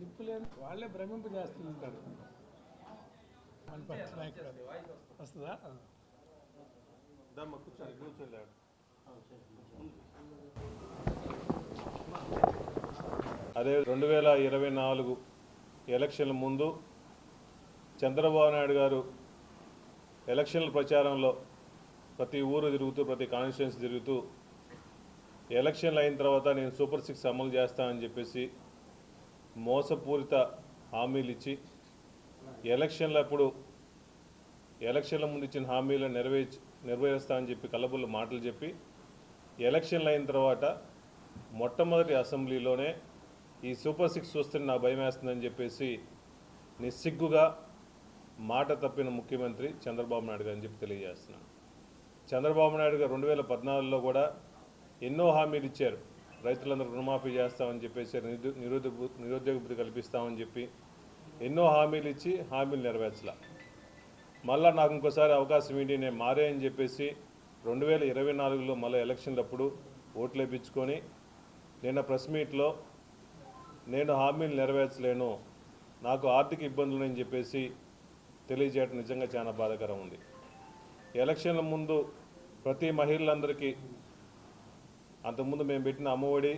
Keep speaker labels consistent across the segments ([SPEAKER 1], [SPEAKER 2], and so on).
[SPEAKER 1] క్షమింపజేస్తుంటాడు వాళ్ళే పక్ష చేస్తుంటారు. వస్తుందా?
[SPEAKER 2] కూర్చోండి కూర్చోలేడు అదే రెండు వేల ఇరవై నాలుగు ఎలక్షన్ల ముందు చంద్రబాబు నాయుడు గారు ఎలక్షన్ల ప్రచారంలో ప్రతి ఊరు తిరుగుతూ ప్రతి కాన్స్టిట్యున్సీ తిరుగుతూ ఎలక్షన్లు అయిన తర్వాత నేను సూపర్ సిక్స్ అమలు చేస్తానని చెప్పేసి మోసపూరిత హామీలు ఇచ్చి ఎలక్షన్లప్పుడు ఎలక్షన్ల ముందు ఇచ్చిన హామీలను నెరవేర్చి నెరవేరుస్తామని చెప్పి కలబుల్ల మాటలు చెప్పి ఎలక్షన్లు అయిన తర్వాత మొట్టమొదటి అసెంబ్లీలోనే ఈ సూపర్ సిక్స్ వస్తే నా భయం వేస్తుందని చెప్పేసి నిస్సిగ్గుగా మాట తప్పిన ముఖ్యమంత్రి చంద్రబాబు నాయుడు గారు అని చెప్పి తెలియజేస్తున్నాను. చంద్రబాబు నాయుడు గారు రెండు వేల పద్నాలుగులో కూడా ఎన్నో హామీలు ఇచ్చారు. రైతులందరూ రుణమాఫీ చేస్తామని చెప్పేసి నిరుద్యోగ నిరుద్యోగ భృతి కల్పిస్తామని చెప్పి ఎన్నో హామీలు ఇచ్చి హామీలు నెరవేర్చలా. మళ్ళా నాకు ఇంకోసారి అవకాశం ఏంటి నేను మారే అని చెప్పేసి రెండు వేల ఇరవై నాలుగులో మళ్ళీ ఎలక్షన్లప్పుడు ఓట్లు వేయించుకొని నిన్న ప్రెస్ మీట్లో నేను హామీలు నెరవేర్చలేను నాకు ఆర్థిక ఇబ్బందులు అని చెప్పేసి తెలియజేయడం నిజంగా చాలా బాధాకరం ఉంది. ఎలక్షన్ల ముందు ప్రతి మహిళలందరికీ అంతకుముందు మేము పెట్టిన అమ్మఒడి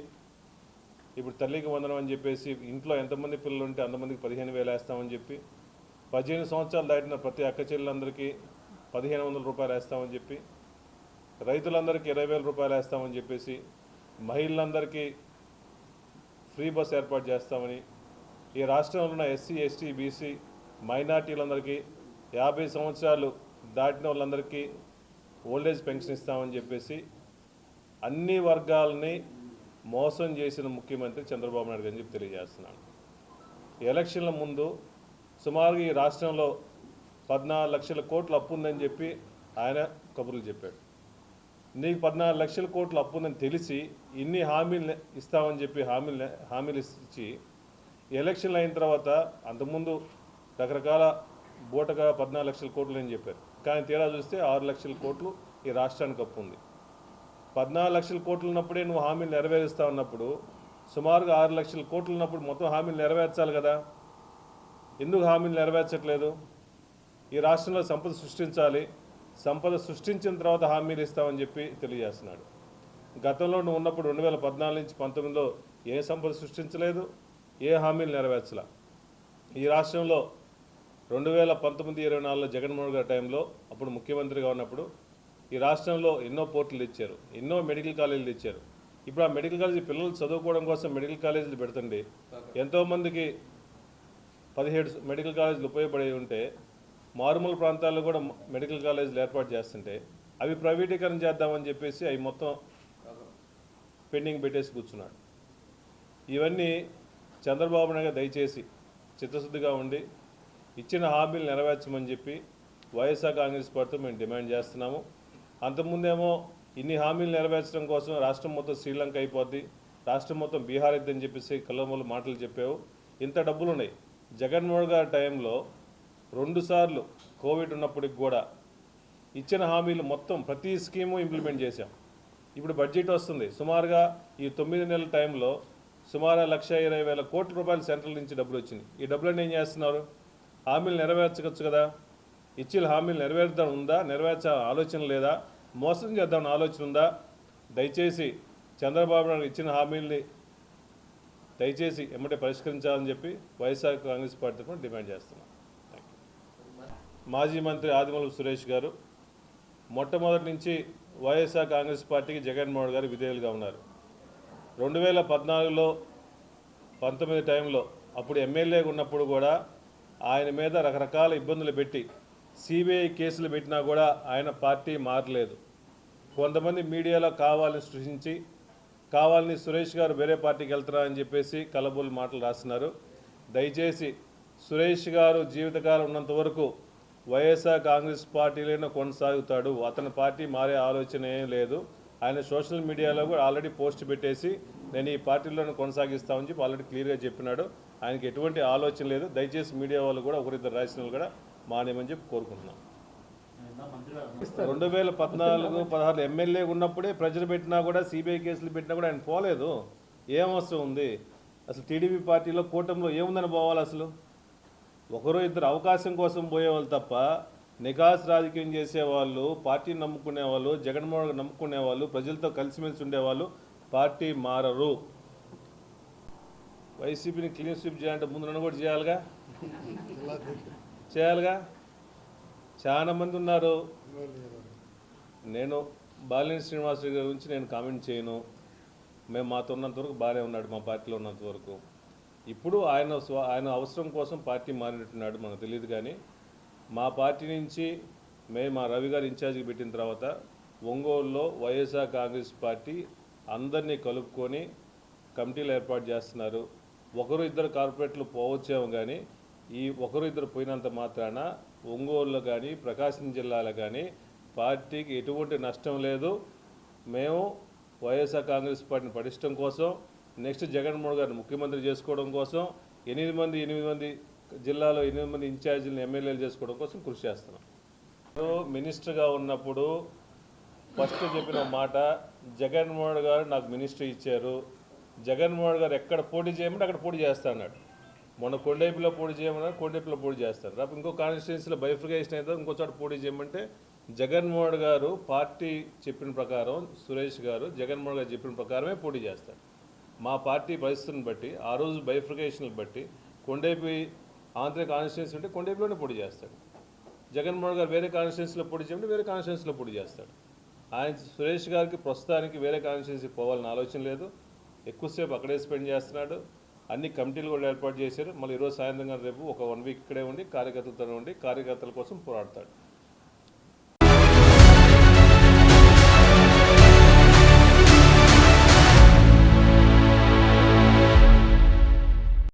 [SPEAKER 2] ఇప్పుడు తల్లికి వందనం అని చెప్పేసి ఇంట్లో ఎంతమంది పిల్లలు ఉంటే అంతమందికి పదిహేను వేలు వేస్తామని చెప్పి పదిహేను సంవత్సరాలు దాటిన ప్రతి అక్క చెల్లెలందరికీ పదిహేను వందల రూపాయలు వేస్తామని చెప్పి రైతులందరికీ ఇరవై వేల రూపాయలు వేస్తామని చెప్పేసి మహిళలందరికీ ఫ్రీ బస్ ఏర్పాటు చేస్తామని ఈ రాష్ట్రంలో ఉన్న ఎస్సీ ఎస్టీ బీసీ మైనార్టీలందరికీ యాభై సంవత్సరాలు దాటిన వాళ్ళందరికీ ఓల్డేజ్ పెన్షన్ ఇస్తామని చెప్పేసి అన్ని వర్గాలని మోసం చేసిన ముఖ్యమంత్రి చంద్రబాబు నాయుడు అని చెప్పి తెలియజేస్తున్నాను. ఎలక్షన్ల ముందు సుమారుగా ఈ రాష్ట్రంలో పద్నాలుగు లక్షల కోట్లు అప్పు ఉందని చెప్పి ఆయన కబుర్లు చెప్పాడు. నీకు పద్నాలుగు లక్షల కోట్లు అప్పు ఉందని తెలిసి ఇన్ని హామీలు ఇస్తామని చెప్పి హామీలు హామీలు ఇచ్చి ఎలక్షన్లు అయిన తర్వాత అంతకుముందు రకరకాల బూటగా పద్నాలుగు లక్షల కోట్లు అని చెప్పారు. కానీ తీరా చూస్తే ఆరు లక్షల కోట్లు ఈ రాష్ట్రానికి అప్పు ఉంది. పద్నాలుగు లక్షల కోట్లు ఉన్నప్పుడే నువ్వు హామీలు నెరవేరుస్తా ఉన్నప్పుడు సుమారుగా ఆరు లక్షల కోట్లు ఉన్నప్పుడు మొత్తం హామీలు నెరవేర్చాలి కదా. ఎందుకు హామీలు నెరవేర్చట్లేదు? ఈ రాష్ట్రంలో సంపద సృష్టించాలి. సంపద సృష్టించిన తర్వాత హామీలు ఇస్తామని చెప్పి తెలియజేస్తున్నాడు. గతంలో నువ్వు ఉన్నప్పుడు రెండు వేల పద్నాలుగు నుంచి పంతొమ్మిదిలో ఏ సంపద సృష్టించలేదు ఏ హామీలు నెరవేర్చలా. ఈ రాష్ట్రంలో రెండు వేల పంతొమ్మిది ఇరవై నాలుగులో జగన్మోహన్ గారి టైంలో అప్పుడు ముఖ్యమంత్రిగా ఉన్నప్పుడు ఈ రాష్ట్రంలో ఎన్నో పోర్టులు ఇచ్చారు ఎన్నో మెడికల్ కాలేజీలు ఇచ్చారు. ఇప్పుడు ఆ మెడికల్ కాలేజీ పిల్లలు చదువుకోవడం కోసం మెడికల్ కాలేజీలు పెడుతుండే ఎంతోమందికి పదిహేడు మెడికల్ కాలేజీలు ఉపయోగపడి ఉంటే మారుమూల ప్రాంతాల్లో కూడా మెడికల్ కాలేజీలు ఏర్పాటు చేస్తుంటే అవి ప్రైవేటీకరణ చేద్దామని చెప్పేసి అవి మొత్తం పెండింగ్ పెట్టేసి కూర్చున్నాడు. ఇవన్నీ చంద్రబాబు నాయుడు దయచేసి చిత్తశుద్ధిగా ఉండి ఇచ్చిన హామీలు నెరవేర్చమని చెప్పి వైఎస్ఆర్ కాంగ్రెస్ పార్టీతో మేము డిమాండ్ చేస్తున్నాము. అంతకుముందేమో ఇన్ని హామీలు నెరవేర్చడం కోసం రాష్ట్రం మొత్తం శ్రీలంక అయిపోద్ది. రాష్ట్రం మొత్తం బీహార్ ఇద్దని చెప్పేసి కళ్ళమూల మాటలు చెప్పావు. ఇంత డబ్బులు ఉన్నాయి జగన్మోహన్ గారి టైంలో రెండుసార్లు కోవిడ్ ఉన్నప్పటికి కూడా ఇచ్చిన హామీలు మొత్తం ప్రతి స్కీము ఇంప్లిమెంట్ చేశాం. ఇప్పుడు బడ్జెట్ వస్తుంది. సుమారుగా ఈ తొమ్మిది నెలల టైంలో సుమారు లక్ష ఇరవై వేల కోట్ల రూపాయలు సెంట్రల్ నుంచి డబ్బులు వచ్చినాయి. ఈ డబ్బులను ఏం చేస్తున్నారు? హామీలు నెరవేర్చవచ్చు కదా. ఇచ్చిన హామీలు నెరవేర్చడం ఉందా? నెరవేర్చ ఆలోచన లేదా? మోసం చేద్దామని ఆలోచన ఉందా? దయచేసి చంద్రబాబు నాయుడు ఇచ్చిన హామీల్ని దయచేసి ఎమ్మటే పరిష్కరించాలని చెప్పి వైఎస్ఆర్ కాంగ్రెస్ పార్టీ తరఫున డిమాండ్ చేస్తున్నాం. మాజీ మంత్రి ఆదిమూలపు సురేష్ గారు మొట్టమొదటి నుంచి వైఎస్ఆర్ కాంగ్రెస్ పార్టీకి జగన్మోహన్ గారు విధేయులుగా ఉన్నారు. రెండు వేల పద్నాలుగులో పంతొమ్మిది టైంలో అప్పుడు ఎమ్మెల్యేగా ఉన్నప్పుడు కూడా ఆయన మీద రకరకాల ఇబ్బందులు పెట్టి సిబిఐ కేసులు పెట్టినా కూడా ఆయన పార్టీ మారలేదు. కొంతమంది మీడియాలో కావాలని సృష్టించి కావాలని సురేష్ గారు వేరే పార్టీకి వెళ్తారని చెప్పేసి కలబుల్ మాటలు రాస్తున్నారు. దయచేసి సురేష్ గారు జీవితకాలం ఉన్నంత వరకు వైఎస్ఆర్ కాంగ్రెస్ పార్టీలోనే కొనసాగుతాడు. అతని పార్టీ మారే ఆలోచన ఏం లేదు. ఆయన సోషల్ మీడియాలో కూడా ఆల్రెడీ పోస్ట్ పెట్టేసి నేను ఈ పార్టీలోనే కొనసాగిస్తామని చెప్పి ఆల్రెడీ క్లియర్గా చెప్పినాడు. ఆయనకి ఎటువంటి ఆలోచన లేదు. దయచేసి మీడియా వాళ్ళు కూడా ఒకరిద్దరు రాసిన వాళ్ళు కూడా మానేమని చెప్పి కోరుకుంటున్నాం. రెండు వేల పద్నాలుగు పదహారు ఎమ్మెల్యే ఉన్నప్పుడే ప్రజలు పెట్టినా కూడా సిబిఐ కేసులు పెట్టినా కూడా ఆయన పోలేదు. ఏం అవసరం ఉంది? అసలు టీడీపీ పార్టీలో కూటమిలో ఏముందని పోవాలి అసలు? ఒకరు ఇద్దరు అవకాశం కోసం పోయేవాళ్ళు తప్ప నికాస్ రాజకీయం చేసేవాళ్ళు పార్టీని నమ్ముకునే వాళ్ళు జగన్మోహన్ రెడ్డి నమ్ముకునే వాళ్ళు ప్రజలతో కలిసిమెలిసి ఉండేవాళ్ళు పార్టీ మారరు. వైసీపీని క్లీన్ స్వీప్ చేయాలంటే ముందు కూడా చేయాలిగా? చేయాలిగా? చాలా మంది ఉన్నారు. నేను బాలినేని శ్రీనివాసరావు గారి గురించి నేను కామెంట్ చేయను. మేము మాతో ఉన్నంత వరకు బాగానే ఉన్నాడు మా పార్టీలో ఉన్నంత వరకు. ఇప్పుడు ఆయన ఆయన అవసరం కోసం పార్టీ మారినట్టున్నాడు మనకు తెలియదు కానీ మా పార్టీ నుంచి మేము మా రవి గారు ఇన్ఛార్జికి పెట్టిన తర్వాత ఒంగోలులో వైఎస్ఆర్ కాంగ్రెస్ పార్టీ అందరినీ కలుపుకొని కమిటీలు ఏర్పాటు చేస్తున్నారు. ఒకరు ఇద్దరు కార్పొరేట్లు పోవచ్చేమో కానీ ఈ ఒకరు ఇద్దరు పోయినంత మాత్రాన ఒంగోలులో కానీ ప్రకాశం జిల్లాలో కానీ పార్టీకి ఎటువంటి నష్టం లేదు. మేము వైఎస్ఆర్ కాంగ్రెస్ పార్టీని పటిష్టం కోసం నెక్స్ట్ జగన్మోహన్ గారిని ముఖ్యమంత్రి చేసుకోవడం కోసం ఎనిమిది మంది ఎనిమిది మంది జిల్లాలో ఎనిమిది మంది ఇన్ఛార్జీలను ఎమ్మెల్యేలు చేసుకోవడం కోసం కృషి చేస్తున్నాం. మినిస్టర్గా ఉన్నప్పుడు ఫస్ట్ చెప్పిన మాట జగన్మోహన్ గారు నాకు మినిస్టర్ ఇచ్చారు. జగన్మోహన్ గారు ఎక్కడ పోటీ చేయమంటే అక్కడ పోటీ చేస్తా అన్నాడు. మొన్న కొండైపులో పోటీ చేయమన్నారు కొండైపులో పోటీ చేస్తారు. రేపు ఇంకో కాన్స్టిట్యున్సీలో బైఫికేషన్ అయితే ఇంకో చోట పోటీ చేయమంటే జగన్మోహన్ గారు పార్టీ చెప్పిన ప్రకారం సురేష్ గారు జగన్మోహన్ గారు చెప్పిన ప్రకారమే పోటీ చేస్తారు. మా పార్టీ పరిస్థితిని బట్టి ఆ రోజు బైఫికేషన్లు బట్టి కొండైపు ఆంధ్ర కాన్స్టిట్యున్సీ ఉంటే కొండైపులోనే పోటీ చేస్తాడు. జగన్మోహన్ గారు వేరే కాన్స్టిట్యున్సీలో పోటీ చేయమంటే వేరే కాన్స్టిట్యున్సీలో పోటీ చేస్తాడు. ఆయన సురేష్ గారికి ప్రస్తుతానికి వేరే కాన్స్టిట్యున్సీ పోవాలని ఆలోచన లేదు. ఎక్కువసేపు అక్కడే స్పెండ్ చేస్తున్నాడు. అన్ని కమిటీలు కూడా ఏర్పాటు చేశారు. మళ్ళీ ఈరోజు సాయంత్రం కానీ రేపు ఒక వన్ వీక్ ఇక్కడే ఉండి కార్యకర్తలతో ఉండి కార్యకర్తల కోసం పోరాడతాడు.